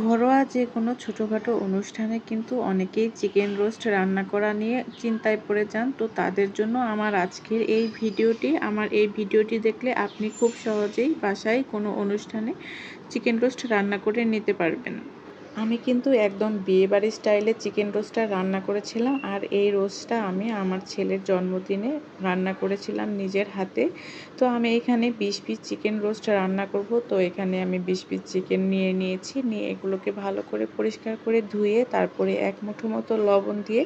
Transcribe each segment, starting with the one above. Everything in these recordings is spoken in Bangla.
ঘরোয়া যে কোনো ছোটোখাটো অনুষ্ঠানে কিন্তু অনেকেই চিকেন রোস্ট রান্না করা নিয়ে চিন্তায় পড়ে যান। তো তাদের জন্য আমার আজকের এই ভিডিওটি, আমার এই ভিডিওটি দেখলে আপনি খুব সহজেই বাসায় কোনো অনুষ্ঠানে চিকেন রোস্ট রান্না করে নিতে পারবেন। আমি কিন্তু একদম বিয়েবাড়ি স্টাইলে চিকেন রোস্টটা রান্না করেছিলাম আর এই রোস্টটা আমি আমার ছেলের জন্মদিনে রান্না করেছিলাম নিজের হাতে। তো আমি এখানে বিশ পিস চিকেন রোস্ট রান্না করব। তো এখানে আমি বিশ পিস চিকেন নিয়ে নিয়েছি। নিয়ে এগুলোকে ভালো করে পরিষ্কার করে ধুয়ে তারপরে এক মুঠো মতো লবণ দিয়ে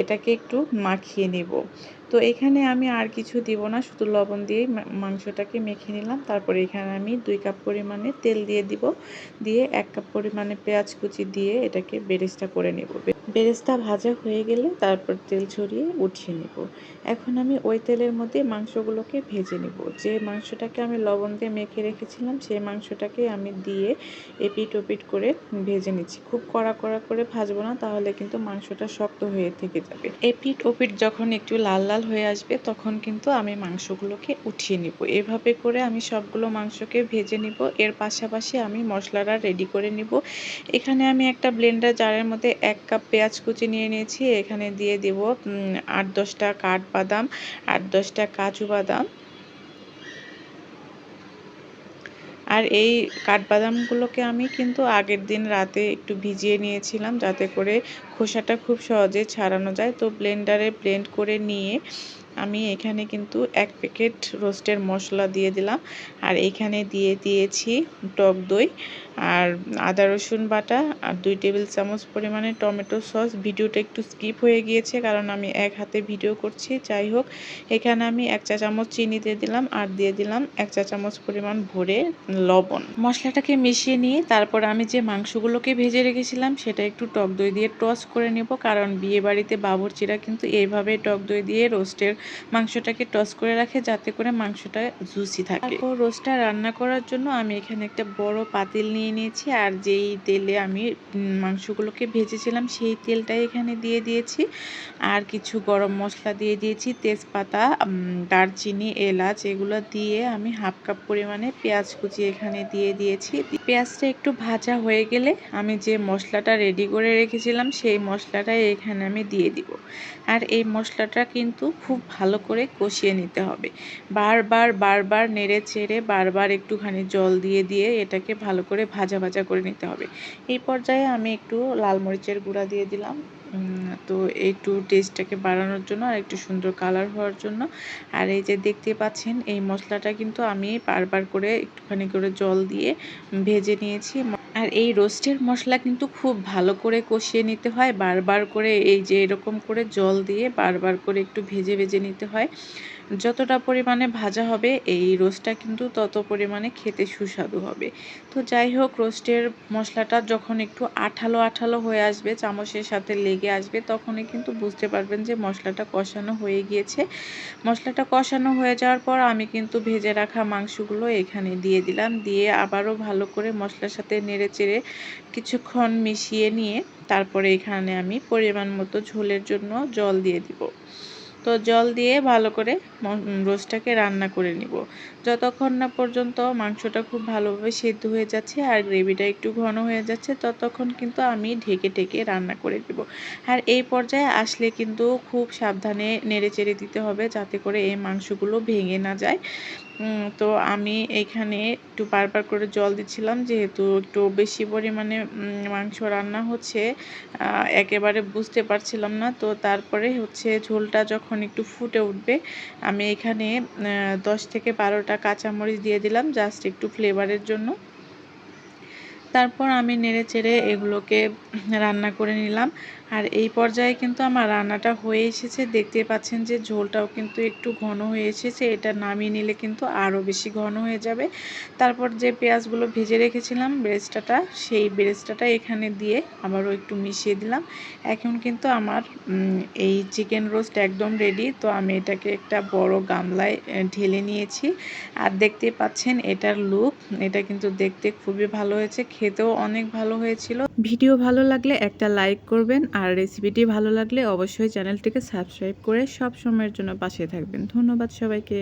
এটাকে একটু মাখিয়ে নেব। তো এখানে আমি আর কিছু দিব না, শুধু লবণ দিয়েই মাংসটাকে মেখে নিলাম। তারপরে এখানে আমি দুই কাপ পরিমাণে তেল দিয়ে দিব। দিয়ে এক কাপ পরিমাণে পেঁয়াজ কুচি দিয়ে এটাকে বেরেস্তা করে নেব। বেরেস্তা ভাজা হয়ে গেলে তারপর তেল ছড়িয়ে উঠিয়ে নেব। এখন আমি ওই তেলের মধ্যে মাংসগুলোকে ভেজে নেব। যে মাংসটাকে আমি লবণ দিয়ে মেখে রেখেছিলাম, সেই মাংসটাকে আমি দিয়ে এপিট ওপিট করে ভেজে নিচ্ছি। খুব কড়া কড়া করে ভাজবো না, তাহলে কিন্তু মাংসটা শক্ত হয়ে থেকে যাবে। এপিট ওপিট যখন একটু লাল লাল হয়ে আসবে, তখন কিন্তু আমি মাংসগুলোকে উঠিয়ে নিব। এভাবে করে আমি সবগুলো মাংসকে ভেজে নিব। এর পাশাপাশি আমি মশলাটা রেডি করে নিব। এখানে আমি একটা ব্লেন্ডার জারের মধ্যে এক কাপ পেঁয়াজ কুচি নিয়ে নিয়েছি। এখানে দিয়ে দেব আট দশটা কাঠবাদাম, আট দশটা কাজু বাদাম। আর এই কাঠবাদামগুলোকে আমি কিন্তু আগের দিন রাতে একটু ভিজিয়ে নিয়েছিলাম যাতে করে খোসাটা খুব সহজে ছাড়ানো যায়। তো ব্লেন্ডারে ব্লেন্ড করে নিয়ে আমি এখানে কিন্তু এক প্যাকেট রোস্টের মশলা দিয়ে দিলাম। আর এখানে দিয়ে দিয়েছি টক দই, আর আদা রসুন বাটা, আর দুই টেবিল চামচ পরিমাণে টমেটো সস। ভিডিওটা একটু স্কিপ হয়ে গিয়েছে, কারণ আমি এক হাতে ভিডিও করছি। যাই হোক, এখানে আমি এক চা চামচ চিনি দিয়ে দিলাম, আর দিয়ে দিলাম এক চা চামচ পরিমাণ ভরে লবণ। মশলাটাকে মিশিয়ে নিয়ে তারপর আমি যে মাংসগুলোকে ভেজে রেখেছিলাম, সেটা একটু টক দই দিয়ে টস করে নেব, কারণ বিয়ে বাড়িতে বাবরচিরা কিন্তু এইভাবে টক দই দিয়ে রোস্টের মাংসটাকে টস করে রাখে, যাতে করে মাংসটা জুসি থাকে। তারপর রোস্টটা রান্না করার জন্য আমি এখানে একটা বড় পাতিল নিয়ে নিয়েছি, আর যেই তেলে আমি মাংসগুলোকে ভেজেছিলাম, সেই তেলটাই এখানে দিয়ে দিয়েছি। আর কিছু গরম মশলা দিয়ে দিয়েছি, তেজপাতা দারচিনি, এলাচ, এগুলো দিয়ে আমি হাফ কাপ পরিমাণে পেঁয়াজ কুচি এখানে দিয়ে দিয়েছি। পেঁয়াজটা একটু ভাজা হয়ে গেলে আমি যে মশলাটা রেডি করে রেখেছিলাম সেই মশলাটা এখানে আমি দিয়ে দিব। আর এই মশলাটা কিন্তু খুব ভালো করে কষিয়ে নিতে হবে। বারবার বারবার নেড়ে চেড়ে, বারবার একটুখানি জল দিয়ে দিয়ে এটাকে ভালো করে ভাজা ভাজা করে নিতে হবে। এই পর্যায়ে আমি একটু লাল মরিচের গুঁড়া দিয়ে দিলাম। তো একটু টেস্টটাকে বাড়ানোর জন্য আর একটু সুন্দর কালার হওয়ার জন্য। আর এই যে দেখতে পাচ্ছেন, এই মশলাটা কিন্তু আমি বারবার করে একটুখানি করে জল দিয়ে ভেজে নিয়েছি। আর এই রোস্টের মশলা কিন্তু খুব ভালো করে কষিয়ে নিতে হয়, বারবার করে এই যে এরকম করে জল দিয়ে বারবার করে একটু ভেজে ভেজে নিতে হয়। যতটা পরিমাণে ভাজা হবে, এই রোস্টটা কিন্তু তত পরিমাণে খেতে সুস্বাদু হবে। তো যাই হোক, রোস্টের মশলাটা যখন একটু আঠালো আঠালো হয়ে আসবে, চামচের সাথে লেগে আসবে, তখনই কিন্তু বুঝতে পারবেন যে মশলাটা কষানো হয়ে গিয়েছে। মশলাটা কষানো হয়ে যাওয়ার পর আমি কিন্তু ভেজে রাখা মাংসগুলো এখানে দিয়ে দিলাম। দিয়ে আবারও ভালো করে মশলার সাথে নেড়ে চেড়ে কিছুক্ষণ মিশিয়ে নিয়ে তারপরে এখানে আমি পরিমাণ মতো ঝোলের জন্য জল দিয়ে দিব। তো জল দিয়ে ভালো করে রোস্টটাকে রান্না করে নিব। যতক্ষণ না পর্যন্ত মাংসটা খুব ভালোভাবে সেদ্ধ হয়ে যাচ্ছে আর গ্রেভিটা একটু ঘন হয়ে যাচ্ছে, ততক্ষণ কিন্তু আমি ঢেকে ঢেকে রান্না করে দেব আর এই পর্যায়ে আসলে কিন্তু খুব সাবধানে নেড়ে চেড়ে দিতে হবে যাতে করে এই মাংসগুলো ভেঙে না যায়। তো আমি এখানে একটু বারবার করে জল দিচ্ছিলাম, যেহেতু একটু বেশি পরিমাণে মাংস রান্না হচ্ছে একেবারে বুঝতে পারছিলাম না। তো তারপরে হচ্ছে ঝোলটা যখন একটু ফুটে উঠবে, আমি এখানে দশ থেকে বারোটা কাঁচামরিচ দিয়ে দিলাম জাস্ট একটু ফ্লেভারের জন্য। তারপর আমি নেড়ে চেড়ে এগুলোকে রান্না করে নিলাম। আর এই পর্যায়ে কিন্তু আমার রান্নাটা হয়ে এসেছে। দেখতে পাচ্ছেন যে ঝোলটাও কিন্তু একটু ঘন হয়ে এসেছে। এটা নামিয়ে নিলে কিন্তু আরও বেশি ঘন হয়ে যাবে। তারপর যে পেঁয়াজগুলো ভেজে রেখেছিলাম বেরেস্তাটা সেই বেরেস্তাটা এখানে দিয়ে আবারও একটু মিশিয়ে দিলাম। এখন কিন্তু আমার এই চিকেন রোস্ট একদম রেডি। তো আমি এটাকে একটা বড় গামলায় ঢেলে নিয়েছি। আর দেখতে পাচ্ছেন এটার লুক। এটা কিন্তু দেখতে খুবই ভালো হয়েছে। খেতেও অনেক ভালো হয়েছিল। ভিডিও ভালো লাগলে একটা লাইক করবেন আর রেসিপিটি ভালো লাগলে অবশ্যই চ্যানেলটিকে সাবস্ক্রাইব করে সব সময়ের জন্য পাশে থাকবেন। ধন্যবাদ সবাইকে।